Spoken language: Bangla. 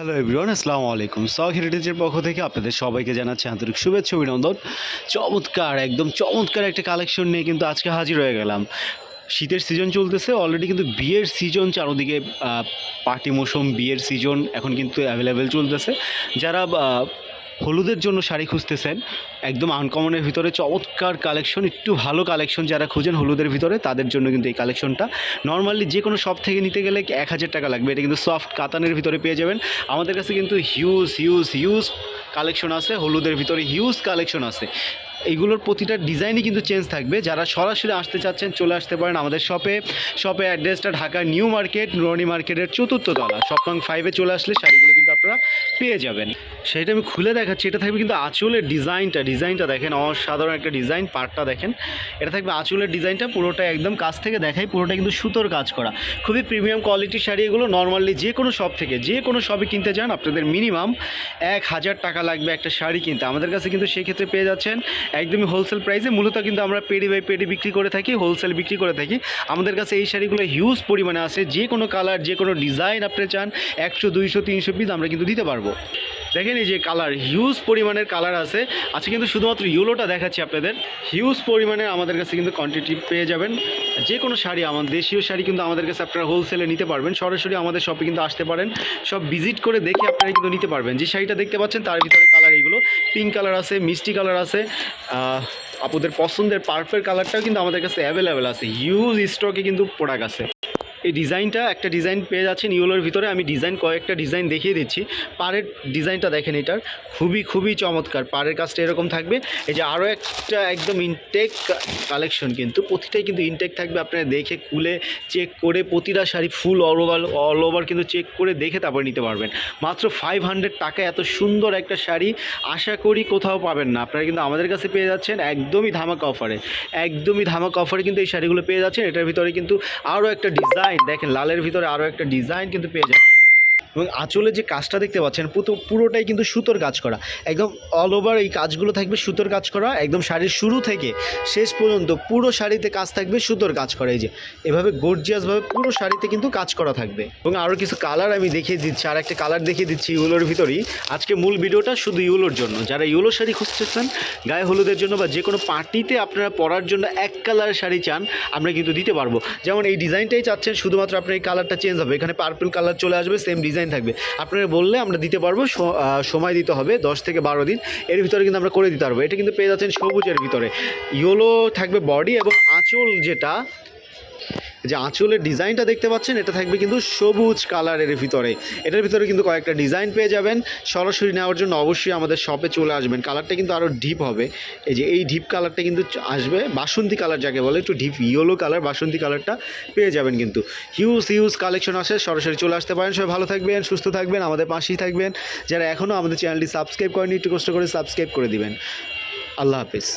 হ্যালো এভরিওয়ান আসসালামু আলাইকুম সাউ হেরিটেজের পক্ষ থেকে আপনাদের সবাইকে জানাচ্ছি আন্তরিক শুভেচ্ছা অভিনন্দন। চমৎকার, একদম চমৎকার একটা কালেকশন নিয়ে কিন্তু আজকে হাজির হয়ে গেলাম। শীতের সিজন চলতেছে অলরেডি কিন্তু বিয়ের সিজন চারোদিকে পার্টি মৌসুম, বিয়ের সিজন এখন কিন্তু অ্যাভেলেবেল চলতেছে। যারা হলুদের জন্য শাড়ি খুঁজতেছেন। একদম আনকমনের ভিতরে চমৎকার কালেকশন একটু ভালো কালেকশন যারা খুঁজেন হলুদের ভিতরে, তাদের জন্য কিন্তু এই কালেকশনটা নর্মালি যে কোনো শপ থেকে নিতে গেলে এক হাজার টাকা লাগবে। এটা কিন্তু সফট কাতানের ভিতরে পেয়ে যাবেন। আমাদের কাছে কিন্তু হিউজ হিউজ হিউজ কালেকশন আছে। হলুদের ভিতরে হিউজ কালেকশন আছে। এইগুলোর প্রতিটা ডিজাইনই কিন্তু চেঞ্জ থাকবে। যারা সরাসরি আসতে চাচ্ছেন, চলে আসতে পারেন আমাদের শপে শপে অ্যাড্রেসটা ঢাকা নিউ মার্কেট নুরানি মার্কেটের চতুর্থ তলা। শপ নং ফাইভে চলে আসলে শাড়িগুলো আপনারা পেয়ে যাবেন। সেটা আমি খুলে দেখাচ্ছি। এটা থাকবে কিন্তু আঁচলের ডিজাইনটা। ডিজাইনটা দেখেন, অসাধারণ একটা ডিজাইন পার্টটা দেখেন। এটা থাকবে আঁচলের ডিজাইনটা, পুরোটা একদম কাছ থেকে দেখাই, পুরোটা কিন্তু সুতোর কাজ করা। খুবই প্রিমিয়াম কোয়ালিটির শাড়ি এগুলো নর্মালি যে কোনো শপ থেকে, যে কোনো শপে কিনতে যান আপনাদের মিনিমাম এক হাজার টাকা লাগবে একটা শাড়ি কিনতে। আমাদের কাছে কিন্তু সেই ক্ষেত্রে পেয়ে যাচ্ছেন একদমই হোলসেল প্রাইসে মূলত কিন্তু আমরা পেডি বাই পেডি বিক্রি করে থাকি হোলসেল বিক্রি করে থাকি। আমাদের কাছে এই শাড়িগুলো হিউজ পরিমাণে আছে। যে কোনো কালার যে কোনো ডিজাইন আপনি চান, একশো, দুইশো, তিনশো পিস আমরা কিন্তু দিতে পারব। দেখেন এই যে কালার হিউজ পরিমাণের কালার আছে। আজকে কিন্তু শুধুমাত্র ইউলোটা দেখাচ্ছি আপনাদের। হিউজ পরিমাণে আমাদের কাছে কিন্তু কোয়ান্টিটি পেয়ে যাবেন। যে কোনো শাড়ি আমাদের দেশীয় শাড়ি কিন্তু আমাদের কাছে আপনারা হোলসেলে নিতে পারবেন। সরাসরি আমাদের শপে কিন্তু আসতে পারেন। সব ভিজিট করে দেখে আপনারা কিন্তু নিতে পারবেন। যে শাড়িটা দেখতে পাচ্ছেন, তার ভিতরে কালার এইগুলো। পিঙ্ক কালার আছে, মিষ্টি কালার আছে। আপনাদের পছন্দের পারফেক্ট কালারটাও কিন্তু আমাদের কাছে অ্যাভেলেবেল আছে। হিউজ স্টকে কিন্তু প্রোডাক্ট আছে। এই ডিজাইনটা একটা ডিজাইন পেয়ে যাচ্ছেন ইউলোর ভিতরে। আমি ডিজাইন কয়েকটা ডিজাইন দেখিয়ে দিচ্ছি। পাড়ের ডিজাইনটা দেখেন এটার। খুবই খুবই চমৎকার। পাড়ের কাজটা এরকম থাকবে। এই যে আরও একটা একদম ইনটেক কালেকশন কিন্তু, প্রতিটাই কিন্তু ইনটেক থাকবে। আপনারা দেখে, খুলে চেক করে, প্রতিটা sari full all over all over কিন্তু চেক করে দেখে তারপরে নিতে পারবেন। মাত্র ফাইভ হান্ড্রেড টাকা এত সুন্দর একটা শাড়ি আশা করি কোথাও পাবেন না। আপনারা কিন্তু আমাদের কাছে পেয়ে যাচ্ছেন একদমই ধামাকা অফারে একদমই ধামাকা অফারে কিন্তু এই শাড়িগুলো পেয়ে যাচ্ছেন। এটার ভিতরে কিন্তু আরও একটা ডিজাইন দেখেন লালের ভিতরে আরও একটা ডিজাইন কিন্তু পেয়ে যাচ্ছেন। এবং আঁচলে যে কাজটা দেখতে পাচ্ছেন পুরো পুরোটাই কিন্তু সুতোর কাজ করা। একদম অল ওভার এই কাজগুলো থাকবে সুতোর কাজ করা, একদম শাড়ির শুরু থেকে শেষ পর্যন্ত পুরো শাড়িতে কাজ থাকবে সুতোর কাজ করা, এই যে। এভাবে গর্জিয়াসভাবে পুরো শাড়িতে কিন্তু কাজ করা থাকবে। এবং আরও কিছু কালার আমি দেখিয়ে দিচ্ছি, আর একটা কালার দেখিয়ে দিচ্ছি ইউলোর ভিতরেই। আজকে মূল ভিডিওটা শুধু ইউলোর জন্য। যারা ইউলো শাড়ি খুঁজতেছেন গায়ে হলুদের জন্য বা যে কোনো পার্টিতে আপনারা পরার জন্য এক কালারের শাড়ি চান, আমরা কিন্তু দিতে পারব। যেমন এই ডিজাইনটাই চাচ্ছেন, শুধুমাত্র আপনার এই কালারটা চেঞ্জ হবে। এখানে পার্পল কালার চলে আসবে সেম ডিজাইন থাকবে। আপনারা বললে আমরা দিতে পারব সময় দিতে হবে দশ থেকে বারো দিন। এর ভিতরে কিন্তু আমরা করে দিতে পারব। এটা কিন্তু পেয়ে যাচ্ছেন সবুজের ভিতরে। ইয়োলো থাকবে বডি এবং আঁচল যেটা যে আঁচলের ডিজাইনটা দেখতে পাচ্ছেন, এটা থাকবে কিন্তু সবুজ কালারের ভিতরে। এটার ভিতরে কিন্তু কয়েকটা ডিজাইন পেয়ে যাবেন। সরাসরি নেওয়ার জন্য অবশ্যই আমাদের শপে চলে আসবেন। কালারটা কিন্তু আরও ডিপ হবে। এই যে এই ডিপ কালারটা কিন্তু আসবে। বাসন্তী কালার যাকে বলে, একটু ডিপ ইয়েলো কালার বাসন্তী কালারটা পেয়ে যাবেন কিন্তু। হিউজ হিউজ কালেকশন আসে। সরাসরি চলে আসতে পারেন। সবাই ভালো থাকবেন, সুস্থ থাকবেন, আমাদের পাশেই থাকবেন। যারা এখনও আমাদের চ্যানেলটি সাবস্ক্রাইব করেনি একটু কষ্ট করে সাবস্ক্রাইব করে দিবেন। আল্লাহ হাফিজ।